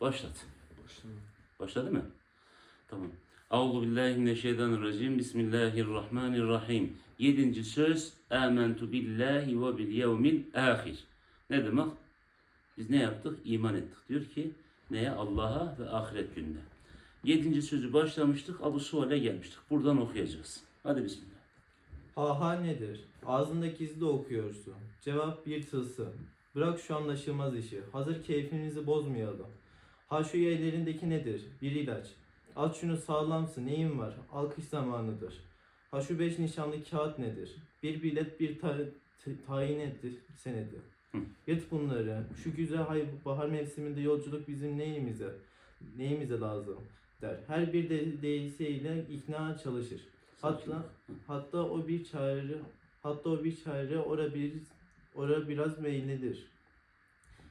Başlat. Başladı mı? Tamam. Euzu billahi mineşşeytanirracim. Bismillahirrahmanirrahim. Yedinci söz. Amentu billahi ve bil yevmil ahir. Ne demek? Biz ne yaptık? İman ettik. Diyor ki neye? Allah'a ve ahiret gününe. Yedinci sözü başlamıştık. Abu Sual'e gelmiştik. Buradan okuyacağız. Hadi bismillah. Ha ha nedir? Ağzındaki de okuyorsun. Cevap bir tılsım. Bırak şu anlaşılmaz işi. Hazır keyfimizi bozmayalım. Ha şu ellerindeki nedir? Bir ilaç. Al şunu sağlamsın. Neyin var? Alkış zamanıdır. Ha şu beş nişanlı kağıt nedir? Bir bilet bir ta tayin edir senedi. Hı. Yut bunları. Şu güzel hay bahar mevsiminde yolculuk bizim neyimize? Neyimize lazım? der. Her bir de ikna çalışır. Hatta hatta o bir çare hatta o bir çare ora bir ora biraz meyillidir.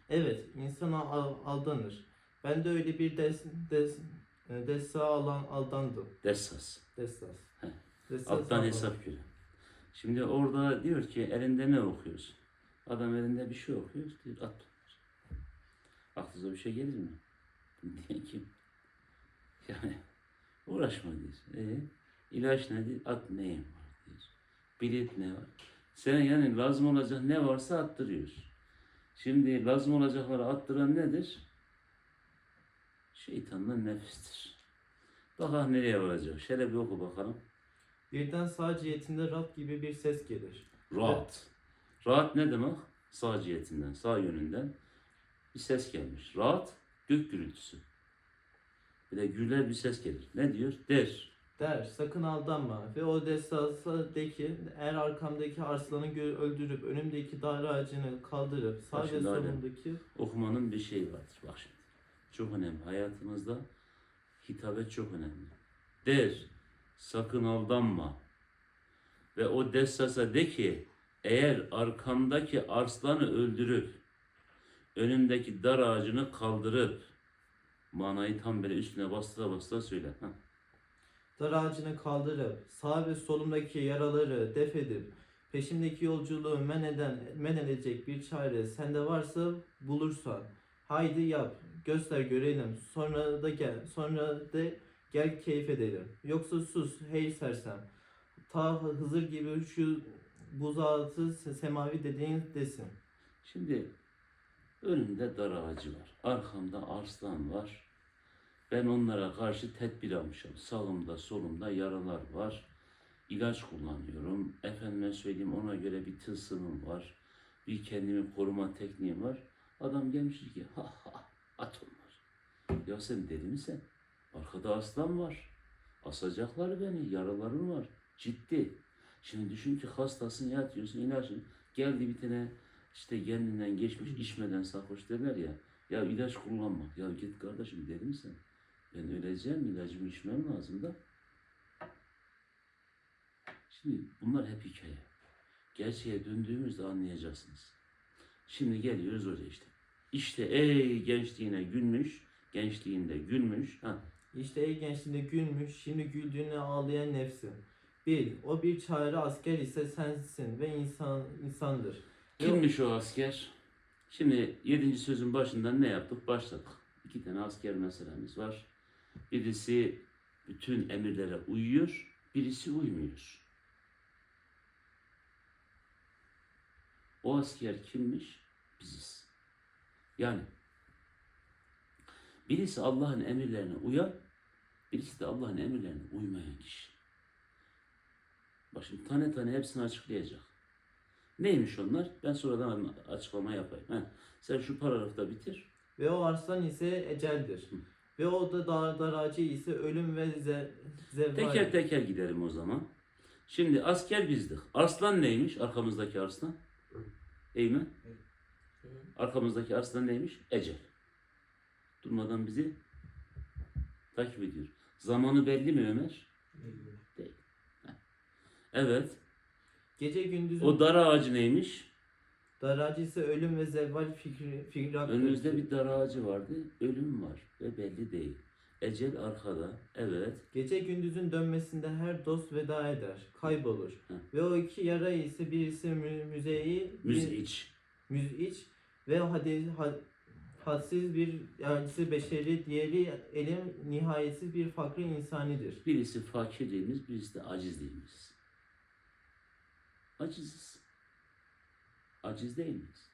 Evet, insan al- aldanır. Ben de öyle bir des des e, dessa alan aldandım. Dessas. Dessas. Heh. Dessas Alttan aldandım. hesap göre. Şimdi orada diyor ki elinde ne okuyorsun? Adam elinde bir şey okuyor. Diyor at. Aklınıza bir şey gelir mi? Diye kim? Yani uğraşma diyor. E, ilaç nedir? At neyim var diyor. Bilet ne var? Sen yani lazım olacak ne varsa attırıyor. Şimdi lazım olacakları attıran nedir? Şeytanla nefistir. Bakalım nereye varacak. Şöyle bir oku bakalım. Birden sağ cihetinde rap gibi bir ses gelir. Rahat. Rahat ne demek? Sağ cihetinden, sağ yönünden bir ses gelmiş. Rahat, gök gürültüsü. Bir de gürler bir ses gelir. Ne diyor? Der. Der, sakın aldanma ve o destasa de ki eğer arkamdaki arslanı öldürüp önümdeki dar ağacını kaldırıp sağ ve solumdaki Okumanın bir şeyi vardır. Bak şimdi. Çok önemli. Hayatımızda hitabet çok önemli. Der. Sakın aldanma. Ve o dessasa de ki eğer arkamdaki arslanı öldürüp önümdeki dar ağacını kaldırıp manayı tam böyle üstüne bastıra bastıra söyle. Heh. Dar ağacını kaldırıp sağ ve solumdaki yaraları def edip peşimdeki yolculuğu men eden men edecek bir çare sende varsa bulursan haydi yap göster görelim sonra da gel sonra da gel keyif edelim yoksa sus hey sersem ta Hızır gibi şu buzağıtı se- semavi dediğin desin Şimdi önümde dar ağacı var. Arkamda arslan var. Ben onlara karşı tedbir almışım. Sağımda solumda yaralar var. İlaç kullanıyorum. Efendime söyleyeyim ona göre bir tılsımım var. Bir kendimi koruma tekniğim var. Adam gelmiş ki ha ha at onlar. Ya sen deli misin? Arkada aslan var. Asacaklar beni. Yaralarım var. Ciddi. Şimdi düşün ki hastasın yatıyorsun ilaçın. Geldi bir tane işte kendinden geçmiş içmeden sarhoş derler ya. Ya ilaç kullanma. Ya git kardeşim deli misin? Ben öleceğim ilacımı içmem lazım da. Şimdi bunlar hep hikaye. Gerçeğe döndüğümüzde anlayacaksınız. Şimdi geliyoruz oraya işte. İşte ey gençliğine gülmüş, gençliğinde gülmüş. Ha, İşte ey gençliğinde gülmüş, şimdi güldüğüne ağlayan nefsin. Bil, o bir çare asker ise sensin ve insan insandır. Kimmiş o asker? Şimdi yedinci sözün başından ne yaptık? Başladık. İki tane asker meselemiz var. Birisi bütün emirlere uyuyor, birisi uymuyor. O asker kimmiş? Biziz. Yani birisi Allah'ın emirlerine uyan, birisi de Allah'ın emirlerine uymayan kişi. Bak şimdi tane tane hepsini açıklayacak. Neymiş onlar? Ben sonradan açıklama yapayım. Heh. Sen şu paragrafta bitir. Ve o arslan ise eceldir. Hı. Ve o da dar, daracı ise ölüm ve ze, zevval. Teker teker gidelim o zaman. Şimdi asker bizdik. Arslan neymiş? Arkamızdaki arslan. Eymen. Arkamızdaki arslan neymiş? Ecel. Durmadan bizi takip ediyor. Zamanı belli mi Ömer? Değil. Heh. Evet. Gece gündüzün O dar ağacı neymiş? daracı ise ölüm ve zevval fikri, fikri Önümüzde bir dar ağacı vardı. Ölüm var ve belli değil. Ecel arkada. Evet. Gece gündüzün dönmesinde her dost veda eder, kaybolur. Hı. Ve o iki yara ise birisi mü, müzeyi, Müziç. müziç ve hadi, ha- hadsiz bir acisi beşeri, diğeri elim nihayetsiz bir fakri insanidir. Birisi fakirliğimiz, birisi de acizliğimiz. Aciziz. Aciz değil miyiz?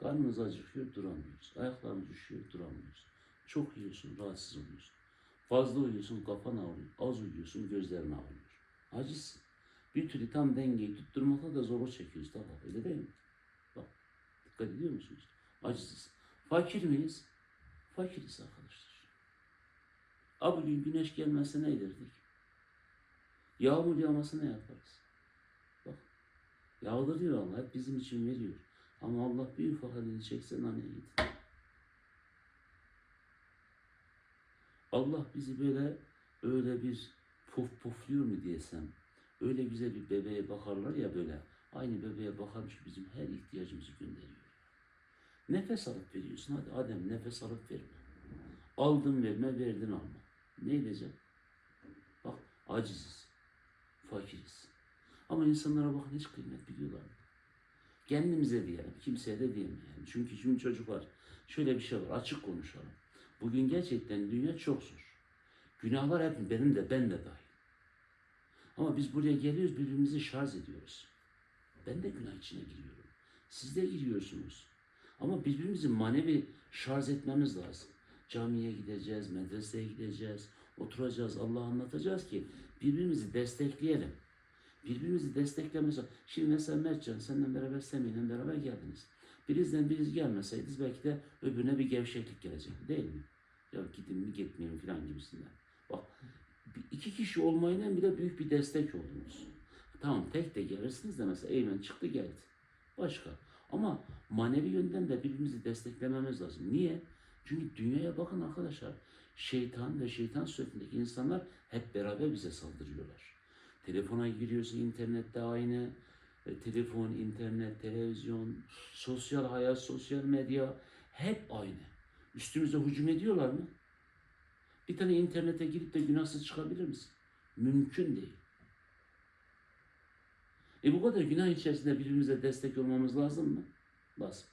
Karnımız acıkıyor, duramıyoruz. Ayaklarımız düşüyor, duramıyoruz. Çok yiyorsun, rahatsız oluyorsun. Fazla uyuyorsun, kafan ağrıyor. Az uyuyorsun, gözlerin ağrıyor. Acizsin. Bir türlü tam dengeyi tutturmakta da zorluk çekiyoruz. Tamam, öyle değil mi? Dikkat ediyor musunuz? Aciziz. Fakir miyiz? Fakiriz arkadaşlar. Abi bugün güneş gelmezse ne ederdik? Yağmur yağmasa ne yaparız? Bak, yağdırıyor Allah, hep bizim için veriyor. Ama Allah bir ufak elini çekse naneye git. Allah bizi böyle öyle bir puf pufluyor mu diyesem, öyle güzel bir bebeğe bakarlar ya böyle, aynı bebeğe bakarmış bizim her ihtiyacımızı gönderiyor. Nefes alıp veriyorsun, hadi Adem nefes alıp verme. Aldın verme, verdin alma. Ne edeceğim? Bak aciziz, fakiriz. Ama insanlara bakın hiç kıymet biliyorlar? Kendimize diyelim, kimseye de diyemeyelim. Çünkü şimdi çocuklar şöyle bir şey var, açık konuşalım. Bugün gerçekten dünya çok zor. Günahlar hep benim de ben de dahil. Ama biz buraya geliyoruz birbirimizi şarj ediyoruz. Ben de günah içine giriyorum. Siz de giriyorsunuz. Ama birbirimizi manevi şarj etmemiz lazım. Camiye gideceğiz, medreseye gideceğiz, oturacağız, Allah'ı anlatacağız ki birbirimizi destekleyelim. Birbirimizi desteklememiz lazım. Şimdi mesela Mertcan, seninle beraber Semih'le beraber geldiniz. Birinizden biriniz gelmeseydiniz belki de öbürüne bir gevşeklik gelecekti değil mi? Ya gidin mi gitmeyeyim falan gibisinden. Bak iki kişi olmayla bile büyük bir destek oldunuz. Tamam tek de gelirsiniz de mesela Eymen çıktı geldi. Başka. Ama manevi yönden de birbirimizi desteklememiz lazım. Niye? Çünkü dünyaya bakın arkadaşlar. Şeytan ve şeytan sürekindeki insanlar hep beraber bize saldırıyorlar. Telefona giriyorsun internette aynı. E, telefon, internet, televizyon, sosyal hayat, sosyal medya hep aynı. Üstümüze hücum ediyorlar mı? Bir tane internete girip de günahsız çıkabilir misin? Mümkün değil. E bu kadar günah içerisinde birbirimize destek olmamız lazım mı? Lazım.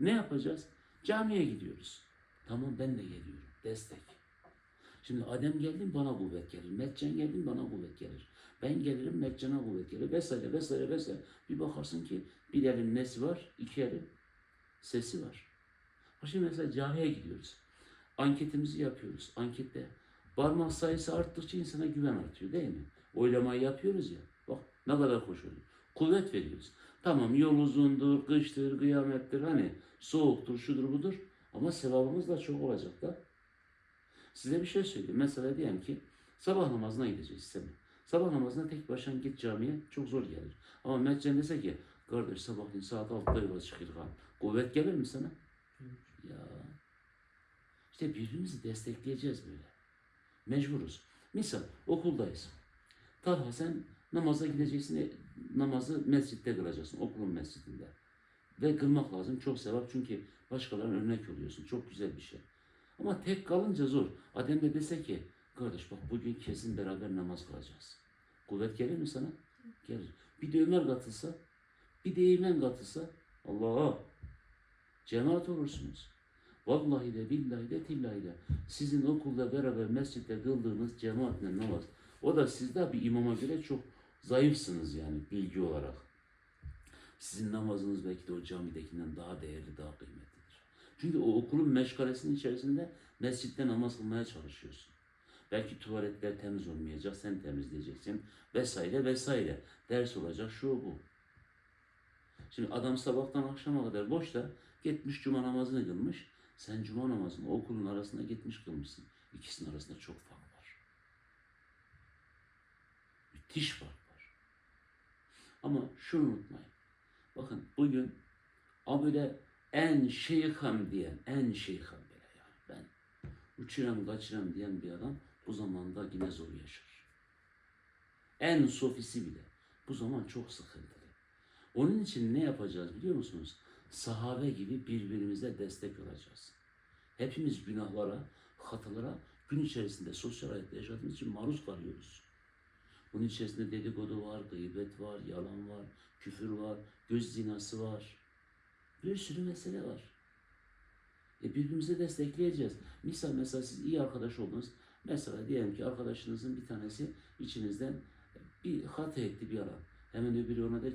Ne yapacağız? Camiye gidiyoruz. Tamam ben de geliyorum. Destek. Şimdi Adem geldi bana kuvvet gelir. Metcan geldi bana kuvvet gelir. Ben gelirim Metcan'a kuvvet gelir. Vesaire vesaire vesaire. Bir bakarsın ki bir elin nesi var? iki elin sesi var. Şimdi mesela camiye gidiyoruz. Anketimizi yapıyoruz. Ankette parmak sayısı arttıkça insana güven artıyor değil mi? Oylamayı yapıyoruz ya. Bak ne kadar hoş. Kuvvet veriyoruz. Tamam yol uzundur, kıştır, kıyamettir hani soğuktur, şudur budur. Ama sevabımız da çok olacak da. Size bir şey söyleyeyim. Mesela diyelim ki sabah namazına gideceğiz isteme. Sabah namazına tek başına git camiye çok zor gelir. Ama Mehmetcan dese ki kardeş sabahleyin saat 6'da yola çıkıyor kan. Kuvvet gelir mi sana? Ya. İşte birbirimizi destekleyeceğiz böyle. Mecburuz. Misal okuldayız. Talha sen namaza gideceksin. Namazı mescitte kılacaksın. Okulun mescidinde. Ve kılmak lazım. Çok sevap çünkü başkalarına örnek oluyorsun. Çok güzel bir şey. Ama tek kalınca zor. Adem de dese ki kardeş bak bugün kesin beraber namaz kılacağız. Kuvvet gelir mi sana? Gelir. Bir de Ömer katılsa, bir de Eymen katılsa Allah cemaat olursunuz. Vallahi de billahi de tillahi de sizin okulda beraber mescitte kıldığınız cemaatle namaz. O da sizde bir imama göre çok zayıfsınız yani bilgi olarak. Sizin namazınız belki de o camidekinden daha değerli, daha kıymetlidir. Çünkü o okulun meşgalesinin içerisinde mescitte namaz kılmaya çalışıyorsun. Belki tuvaletler temiz olmayacak, sen temizleyeceksin vesaire vesaire. Ders olacak, şu bu. Şimdi adam sabahtan akşama kadar boşta gitmiş cuma namazını kılmış. Sen cuma namazını okulun arasında gitmiş kılmışsın. İkisinin arasında çok fark var. Müthiş fark. Ama şunu unutmayın. Bakın bugün a böyle en şeyham diyen, en şeyham böyle yani ben uçuram kaçıram diyen bir adam bu zamanda yine zor yaşar. En sofisi bile bu zaman çok sıkıntılı. Onun için ne yapacağız biliyor musunuz? Sahabe gibi birbirimize destek olacağız. Hepimiz günahlara, hatalara gün içerisinde sosyal hayatta yaşadığımız için maruz kalıyoruz. Bunun içerisinde dedikodu var, gıybet var, yalan var, küfür var, göz zinası var. Bir sürü mesele var. E birbirimizi destekleyeceğiz. Misal mesela siz iyi arkadaş oldunuz. Mesela diyelim ki arkadaşınızın bir tanesi içinizden bir hata etti bir ara. Hemen öbürü ona der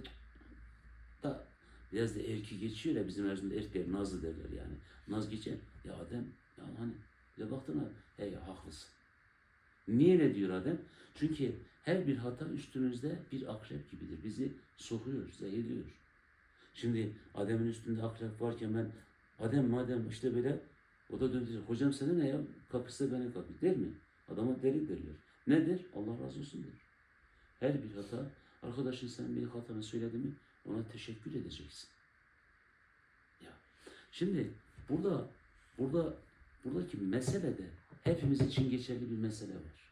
da biraz da erki geçiyor ya bizim erzinde erkekler nazlı derler yani. Naz geçer. Ya Adem ya hani ya baktın ha he ya haklısın. Niye ne diyor Adem? Çünkü her bir hata üstünüzde bir akrep gibidir. Bizi sokuyor, zehirliyor. Şimdi Adem'in üstünde akrep varken ben Adem madem işte böyle o da döndü. Hocam sana ne ya? Kapısı beni kapı değil mi? Adama deli derler. Nedir? Allah razı olsun der. Her bir hata arkadaşın sen bir hatanı söyledi mi ona teşekkür edeceksin. Ya. Şimdi burada burada buradaki mesele de hepimiz için geçerli bir mesele var.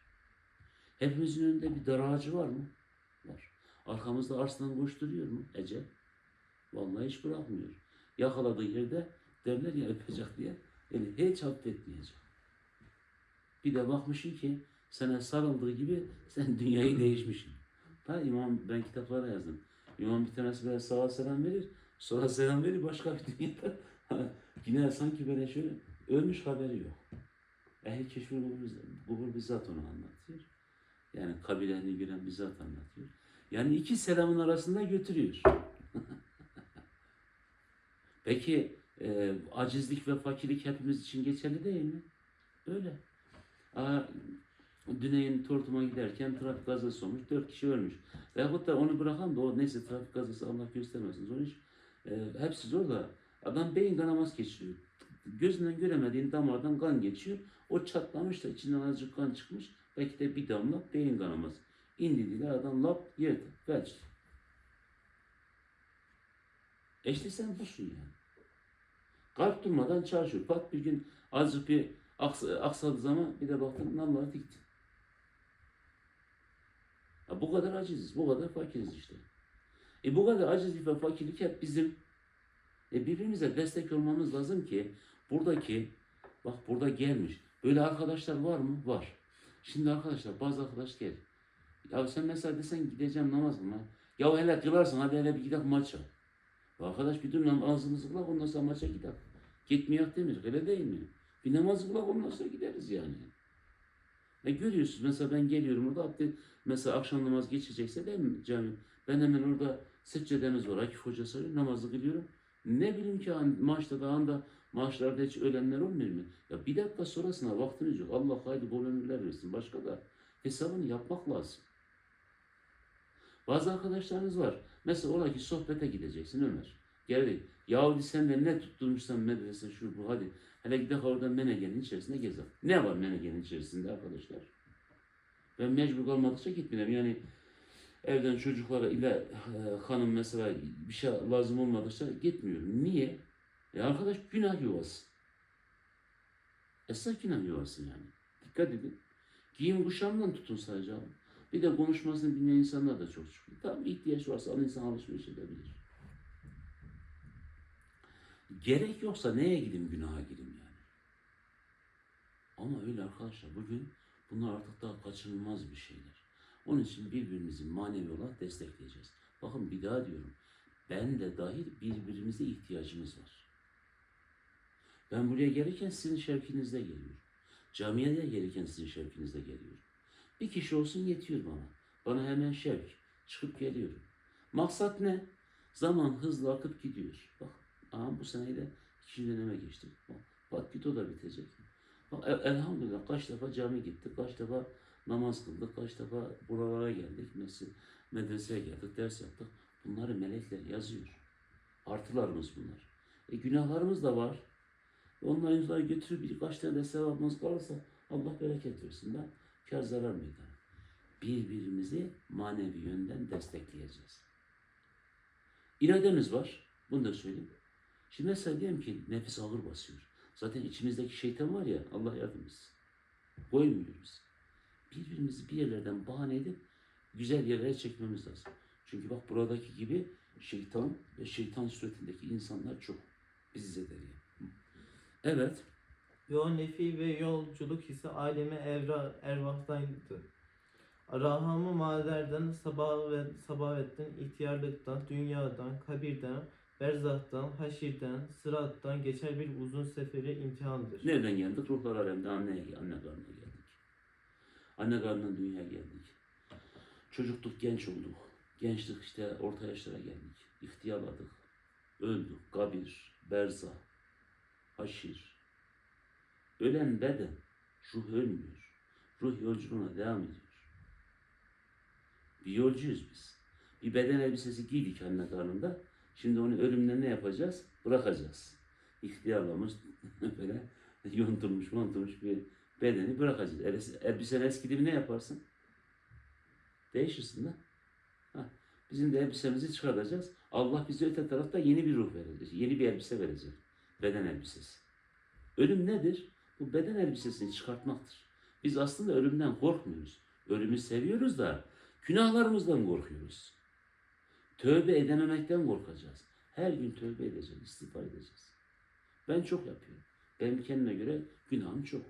Hepimizin önünde bir dar ağacı var mı? Var. Arkamızda arslan koşturuyor mu? Ece. Vallahi hiç bırakmıyor. Yakaladığı yerde derler ya öpecek diye. Yani hiç affetmeyecek. Bir de bakmışsın ki sana sarıldığı gibi sen dünyayı değişmişsin. Ha İmam ben kitaplara yazdım. İmam bir tanesi böyle sağa selam verir. Sonra selam verir başka bir dünyada. Yine sanki böyle şöyle ölmüş haberi yok. Ehli keşfir bulur bizzat onu anlatıyor. Yani kabileni gören bizzat anlatıyor. Yani iki selamın arasında götürüyor. Peki e, acizlik ve fakirlik hepimiz için geçerli değil mi? Öyle. Aa, Düneyin Tortum'a giderken trafik kazası olmuş. Dört kişi ölmüş. Veyahut da onu bırakan da o neyse trafik kazası Allah göstermesin. Zor iş. E, hepsi zor da adam beyin kanaması geçiriyor. Gözünden göremediğin damardan kan geçiyor. O çatlamış da içinden azıcık kan çıkmış. Belki de bir damla beyin kanaması. İndi adam lap yedi. Felç. E sen busun yani. Kalp durmadan çalışıyor. Pat bir gün azıcık bir aks aksadığı zaman bir de baktın nalları dikti. Ya bu kadar aciziz, bu kadar fakiriz işte. E bu kadar acizlik ve fakirlik hep bizim e birbirimize destek olmamız lazım ki buradaki bak burada gelmiş. Böyle arkadaşlar var mı? Var. Şimdi arkadaşlar bazı arkadaş gel. Ya sen mesela desen gideceğim namaz kılmaya. Ya hele kılarsın hadi hele bir gidelim maça. Ya Arkadaş bir dur namazımızı kılak ondan sonra maça gidelim. Gitmeyek demir öyle değil mi? Bir namaz kılak ondan sonra gideriz yani. E görüyorsunuz mesela ben geliyorum orada abdest, mesela akşam namaz geçecekse ben cami ben hemen orada seccedemiz var Akif Hoca söylüyor namazı kılıyorum. Ne bileyim ki an, maaşta da anda maaşlarda hiç ölenler olmuyor mu? Ya bir dakika sonrasına vaktiniz yok. Allah haydi bol ömürler versin. Başka da hesabını yapmak lazım. Bazı arkadaşlarınız var. Mesela ola ki sohbete gideceksin Ömer. Geldi. Yahudi sen de ne tutturmuşsan medrese şu bu hadi. Hele gidelim orada Menegen'in içerisinde gezelim. Ne var Menegen'in içerisinde arkadaşlar? Ben mecbur kalmadıkça gitmiyorum. Yani evden çocuklara ile e, hanım mesela bir şey lazım olmadıkça gitmiyorum. Niye? E arkadaş günah yuvası. Esas günah yuvası yani. Dikkat edin. Giyim kuşamdan tutun sadece abi. Bir de konuşmasını bilmeyen insanlar da çok çıkıyor. Tamam ihtiyaç varsa al insan alışveriş edebilir. Gerek yoksa neye gideyim günaha gireyim yani. Ama öyle arkadaşlar bugün bunlar artık daha kaçınılmaz bir şeyler. Onun için birbirimizi manevi olarak destekleyeceğiz. Bakın bir daha diyorum. Ben de dahil birbirimize ihtiyacımız var. Ben buraya gelirken sizin şevkinizde geliyorum. Camiye de gelirken sizin şevkinizde geliyorum. Bir kişi olsun yetiyor bana. Bana hemen şevk. Çıkıp geliyorum. Maksat ne? Zaman hızla akıp gidiyor. Bak, aha bu seneyle ikinci döneme geçtik. Bak, bak git o da bitecek. Bak, el- elhamdülillah kaç defa cami gittik, kaç defa namaz kıldık, kaç defa buralara geldik, mescid, medreseye geldik, ders yaptık. Bunları melekler yazıyor. Artılarımız bunlar. E günahlarımız da var. Onları yüzleri götürüp birkaç tane de sevabımız kalırsa Allah bereket versin. Ben kar zarar meydanı. Birbirimizi manevi yönden destekleyeceğiz. İrademiz var. Bunu da söyleyeyim. Şimdi mesela diyelim ki nefis ağır basıyor. Zaten içimizdeki şeytan var ya Allah yardım etsin. Koymuyoruz. Birbirimizi bir yerlerden bahane edip güzel yerlere çekmemiz lazım. Çünkü bak buradaki gibi şeytan ve şeytan suretindeki insanlar çok bizi zedeliyor. Evet. Ve o nefi ve yolculuk ise aleme evra, ervahtaydı. Rahamı maderden, sabah ve sabavetten, ihtiyarlıktan, dünyadan, kabirden berzahtan, haşirden, sırattan geçer bir uzun seferi imtihandır. Nereden geldik? Ruhlar alemde anneye, anne karnına geldik. Anne karnından dünyaya geldik. Çocukluk genç olduk. Gençlik işte orta yaşlara geldik. İhtiyarladık. Öldük. Kabir, berzah, haşir. Ölen beden, ruh ölmüyor. Ruh yolculuğuna devam ediyor. Bir yolcuyuz biz. Bir beden elbisesi giydik anne karnında. Şimdi onu ölümden ne yapacağız? Bırakacağız. İhtiyarlamış, böyle yontulmuş, yontulmuş bir bedeni bırakacağız. Elbise- Elbisen eskidi mi ne yaparsın? Değişirsin. Ha, Bizim de elbisemizi çıkartacağız. Allah bize öte tarafta yeni bir ruh verecek. Yeni bir elbise verecek. Beden elbisesi. Ölüm nedir? Bu beden elbisesini çıkartmaktır. Biz aslında ölümden korkmuyoruz. Ölümü seviyoruz da günahlarımızdan korkuyoruz. Tövbe edememekten korkacağız. Her gün tövbe edeceğiz, istiğfar edeceğiz. Ben çok yapıyorum. Benim kendime göre günahım çok.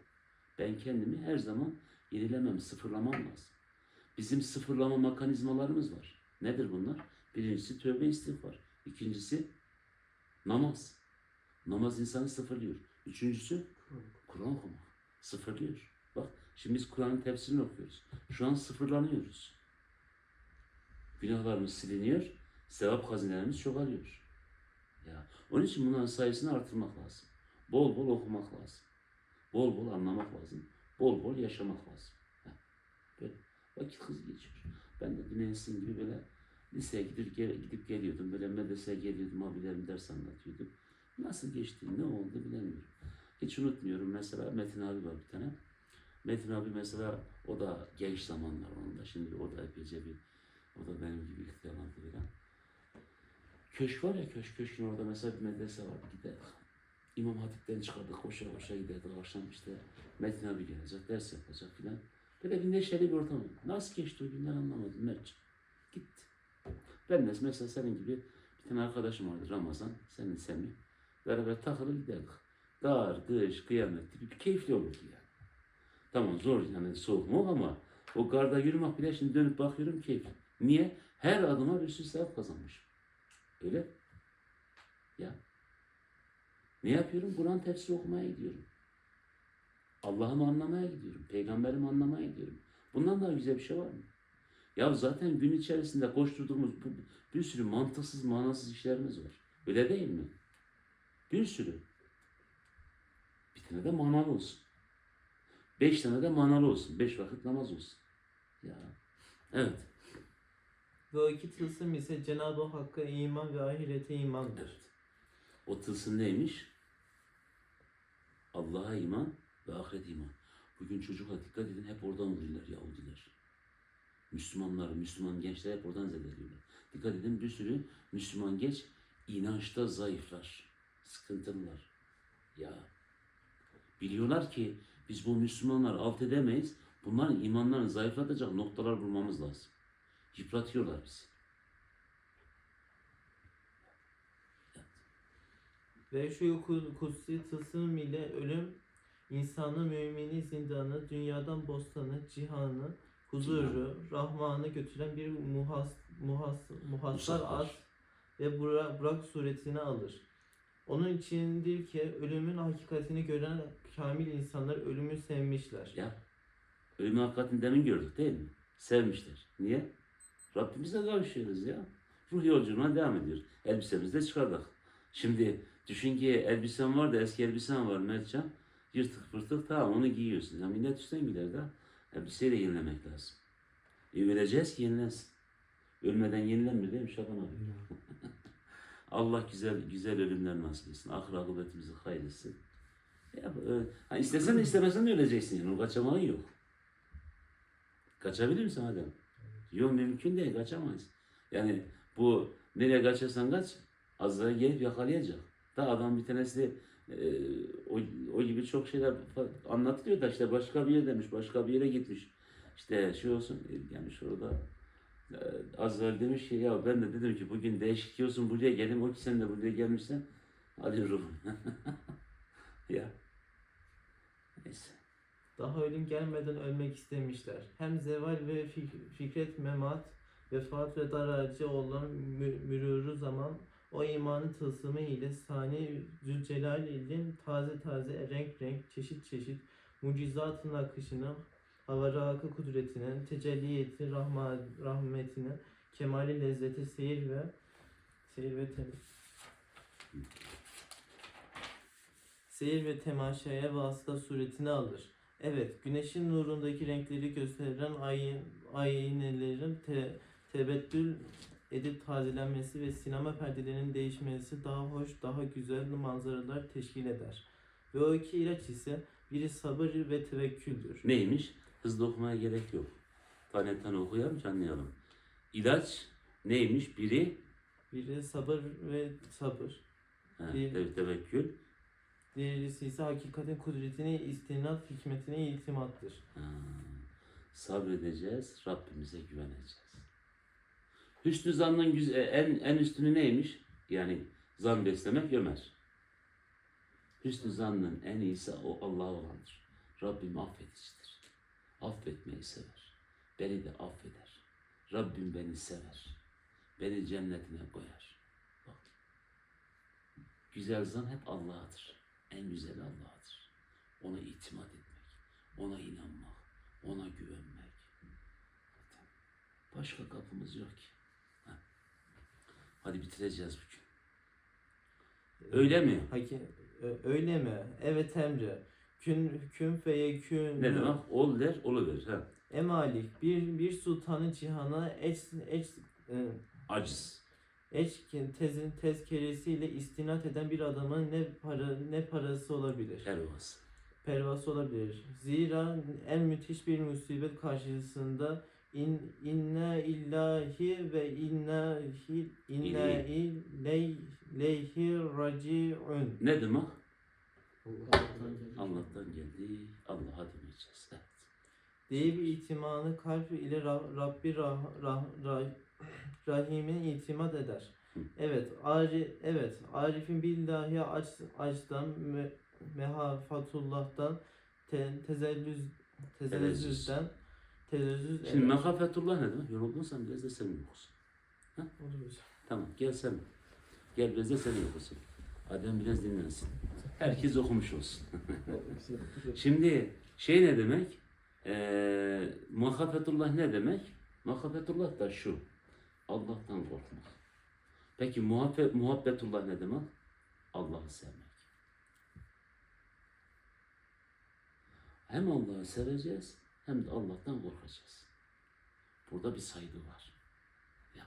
Ben kendimi her zaman yenilemem, sıfırlamam lazım. Bizim sıfırlama mekanizmalarımız var. Nedir bunlar? Birincisi tövbe istiğfar. İkincisi namaz. Namaz insanı sıfırlıyor. Üçüncüsü Kur'an okumak. Sıfırlıyor. Bak şimdi biz Kur'an'ın tefsirini okuyoruz. Şu an sıfırlanıyoruz. Günahlarımız siliniyor. Sevap hazinelerimiz çoğalıyor. Ya, onun için bunların sayısını artırmak lazım. Bol bol okumak lazım. Bol bol anlamak lazım. Bol bol yaşamak lazım. Heh, Böyle vakit hızlı geçiyor. Ben de Güneysin gibi böyle liseye gidip, gel- gidip geliyordum. Böyle medreseye geliyordum. Abilerim ders anlatıyordum. Nasıl geçti, ne oldu bilemiyorum. Hiç unutmuyorum. Mesela Metin abi var bir tane. Metin abi mesela o da genç zamanlar onun da. Şimdi o da epeyce bir o da benim gibi ihtiyarlandı falan. Köşk var ya köşk, köşkün orada mesela bir medrese vardı giderdik. İmam Hatip'ten çıkardık, koşa koşa giderdik. Akşam işte Metin abi gelecek, ders yapacak filan. Böyle bir neşeli bir ortam. Nasıl geçti o günler anlamadım Mertcan. Gitti. Ben de mesela senin gibi bir tane arkadaşım vardı Ramazan, senin Semih. Beraber takılır giderdik. Dar, kış, kıyamet gibi bir keyifli olurdu yani. Tamam zor yani soğuk ama o garda yürümek bile şimdi dönüp bakıyorum keyif. Niye? Her adıma bir sürü sevap kazanmışım. Öyle. Ya. Ne yapıyorum? Kur'an tefsiri okumaya gidiyorum. Allah'ımı anlamaya gidiyorum. Peygamberimi anlamaya gidiyorum. Bundan daha güzel bir şey var mı? Ya zaten gün içerisinde koşturduğumuz bir sürü mantıksız, manasız işlerimiz var. Öyle değil mi? Bir sürü. Bir tane de manalı olsun. Beş tane de manalı olsun. Beş vakit namaz olsun. Ya. Evet. Ve o iki tılsım ise Cenab-ı Hakk'a iman ve ahirete imandır. Evet. O tılsım neymiş? Allah'a iman ve ahiret iman. Bugün çocuklar dikkat edin hep oradan vuruyorlar Yahudiler. Müslümanlar, Müslüman gençler hep oradan zedeliyorlar. Dikkat edin bir sürü Müslüman genç inançta zayıflar, sıkıntılılar. Ya biliyorlar ki biz bu Müslümanlar alt edemeyiz. Bunların imanlarını zayıflatacak noktalar bulmamız lazım. Yıpratıyorlar bizi. Ve şu ku- kutsi tılsım ile ölüm insanı, mümini zindanı, dünyadan bostanı, cihanı, huzuru, rahmanı götüren bir muhas, muhas, muhassar at ve Burak, Burak suretini alır. Onun içindir ki ölümün hakikatini gören kamil insanlar ölümü sevmişler. Ya ölüm hakikatini demin gördük değil mi? Sevmişler. Niye? Rabbimize kavuşuyoruz ya. Ruh yolculuğuna devam ediyor. Elbisemizi de çıkardık. Şimdi düşün ki elbisen var da eski elbisen var Mertcan. Yırtık pırtık tamam onu giyiyorsun. Ya millet üstten gider de elbiseyi de yenilemek lazım. E öleceğiz ki yenilensin. Ölmeden yenilenmiyor değil mi Şaban abi? Allah güzel güzel ölümler nasip etsin. Ahir akıbetimizi hayretsin. Ya, e, ha, istesen de istemesen de öleceksin yani. O kaçamağı yok. Kaçabilir misin Adem? Yok mümkün değil. Kaçamayız. Yani bu nereye kaçarsan kaç Azrail gelip yakalayacak. Da adam bir tanesi e, o, o gibi çok şeyler anlatılıyor da işte başka bir yer demiş. Başka bir yere gitmiş. İşte şey olsun e, yani şurada e, Azrail demiş ki ya ben de dedim ki bugün değişik olsun buraya gelin o ki sen de buraya gelmişsen hadi ruhum. ya. Neyse. Daha ölüm gelmeden ölmek istemişler. Hem zeval ve fik- fikret memat, vefat ve daracı olan mü- mürürü zaman O imanın tılsımı ile Sani Zülcelal ile taze taze renk renk çeşit çeşit mucizatın akışını havarakı kudretine, tecelliyeti rahma, rahmetine, kemali lezzeti seyir ve seyir ve tem seyir ve temaşaya vasıta suretini alır. Evet, güneşin nurundaki renkleri gösteren ayin, aynelerin te, tebettül edip tazelenmesi ve sinema perdelerinin değişmesi daha hoş, daha güzel manzaralar teşkil eder. Ve o iki ilaç ise biri sabır ve tevekküldür. Neymiş? Hızlı okumaya gerek yok. Tane tane okuyalım ki anlayalım. İlaç neymiş? Biri Biri sabır ve sabır. he, Bir- tev- tevekkül. Diğerisi ise hakikatin kudretine, istinat, hikmetine iltimattır. Ha, sabredeceğiz, Rabbimize güveneceğiz. Hüsnü zannın güz- e, en, en üstünü neymiş? Yani zan beslemek Ömer. Hüsnü zannın en iyisi o Allah'a olandır. Rabbim affedicidir. Affetmeyi sever. Beni de affeder. Rabbim beni sever. Beni cennetine koyar. Bak. Güzel zan hep Allah'adır. En güzel Allah'adır. Ona itimat etmek, ona inanmak, ona güvenmek. Zaten Başka kapımız yok ki. Ha. Hadi bitireceğiz bugün. Öyle mi? Haki, öyle mi? Evet emri. Kün, kün feyekün. Ne demek? Ol der, oluver. Ha. Emalik bir bir sultanı cihana eş eş e, Aciz. eşkin tezin tezkeresiyle istinat eden bir adamın ne para ne parası olabilir? Pervaz. Pervası olabilir. Zira en müthiş bir musibet karşısında in, inna illahi ve inna hi, inna ileyhi raciun. Ne demek? Allah'tan geldi. Allah'a döneceğiz. Evet. bir itimanı kalp ile Ra- Rabbi rah, rah, rah, Rahim'in itimat eder. Evet, ari, evet, Arif'in billahi aç, açtan, me, mehafatullah'tan, te, tezellüz, tezellüzden, tezezzüz Şimdi eder. mekafetullah ne demek? Yoruldun sen biraz da sen okusun. Olur hocam. Tamam gel sen. Gel biraz da sen okusun. Adem biraz dinlensin. Herkes okumuş olsun. Şimdi şey ne demek? Ee, muhabbetullah ne demek? Muhabbetullah da şu. Allah'tan korkmak. Peki muhabbet, muhabbetullah ne demek? Allah'ı sevmek. Hem Allah'ı seveceğiz hem de Allah'tan korkacağız. Burada bir saygı var. Ya.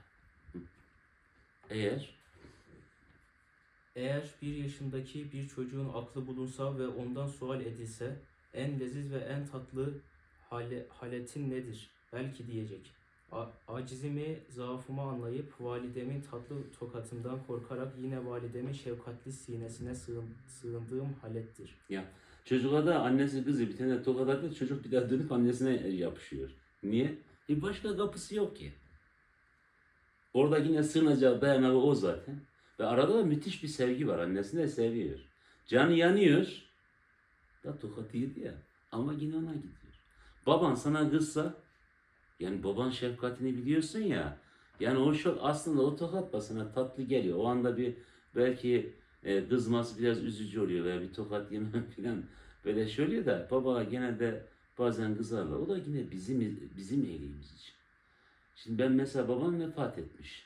Eğer Eğer bir yaşındaki bir çocuğun aklı bulunsa ve ondan sual edilse en leziz ve en tatlı hale, haletin nedir? Belki diyecek. A- acizimi, zaafımı anlayıp validemin tatlı tokatından korkarak yine validemin şefkatli sinesine sığın, sığındığım halettir. Çocuğa da annesi kızı bir tane tokat atıyor, çocuk bir daha dönüp annesine yapışıyor. Niye? E başka kapısı yok ki. Orada yine sığınacağı dayanağı o zaten. Ve arada da müthiş bir sevgi var. Annesini de seviyor. Canı yanıyor. Da tokat yedi ya. Ama yine ona gidiyor. Baban sana kızsa yani baban şefkatini biliyorsun ya. Yani o şu aslında o tokat basına tatlı geliyor. O anda bir belki e, kızması biraz üzücü oluyor veya bir tokat yemem falan böyle oluyor da baba gene de bazen kızarlar. O da yine bizim bizim iyiliğimiz için. Şimdi ben mesela babam vefat etmiş.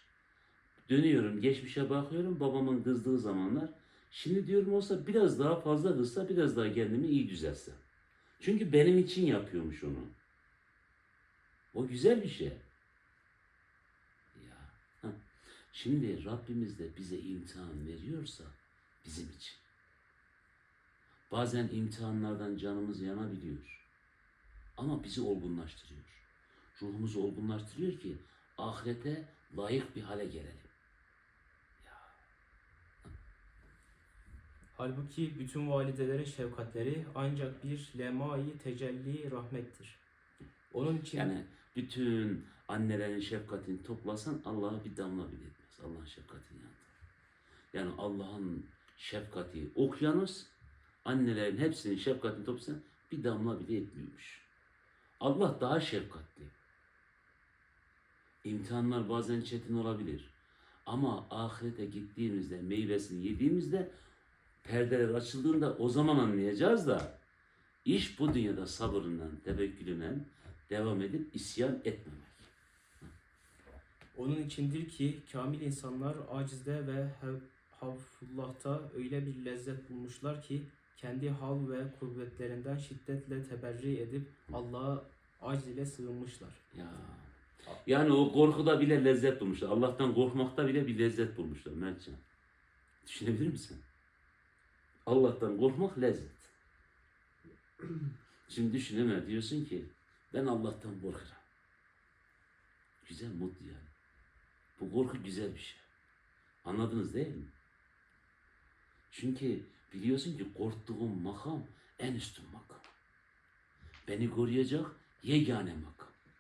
Dönüyorum geçmişe bakıyorum babamın kızdığı zamanlar. Şimdi diyorum olsa biraz daha fazla kızsa biraz daha kendimi iyi düzelse. Çünkü benim için yapıyormuş onu. O güzel bir şey. Ya. Şimdi Rabbimiz de bize imtihan veriyorsa bizim için. Bazen imtihanlardan canımız yanabiliyor. Ama bizi olgunlaştırıyor. Ruhumuzu olgunlaştırıyor ki ahirete layık bir hale gelelim. Halbuki bütün validelerin şefkatleri ancak bir lemai tecelli rahmettir. Onun için Yani bütün annelerin şefkatini toplasan Allah'a bir damla bile etmez. Allah'ın şefkatini yanında. Yani Allah'ın şefkati okyanus, annelerin hepsinin şefkatini toplasan bir damla bile etmiyormuş. Allah daha şefkatli. İmtihanlar bazen çetin olabilir. Ama ahirete gittiğimizde, meyvesini yediğimizde perdeler açıldığında o zaman anlayacağız da iş bu dünyada sabırla, tevekkülüyle devam edip isyan etmemek. Onun içindir ki kamil insanlar acizde ve havfullah'ta öyle bir lezzet bulmuşlar ki kendi hal ve kuvvetlerinden şiddetle teberri edip Allah'a acz ile sığınmışlar. Ya. Yani o korkuda bile lezzet bulmuşlar. Allah'tan korkmakta bile bir lezzet bulmuşlar Mertcan. Düşünebilir misin? Allah'tan korkmak lezzet. Şimdi düşüneme diyorsun ki ben Allah'tan korkarım. Güzel, mutlu yani. Bu korku güzel bir şey. Anladınız değil mi? Çünkü biliyorsun ki korktuğum makam en üstün makam. Beni koruyacak yegane makam.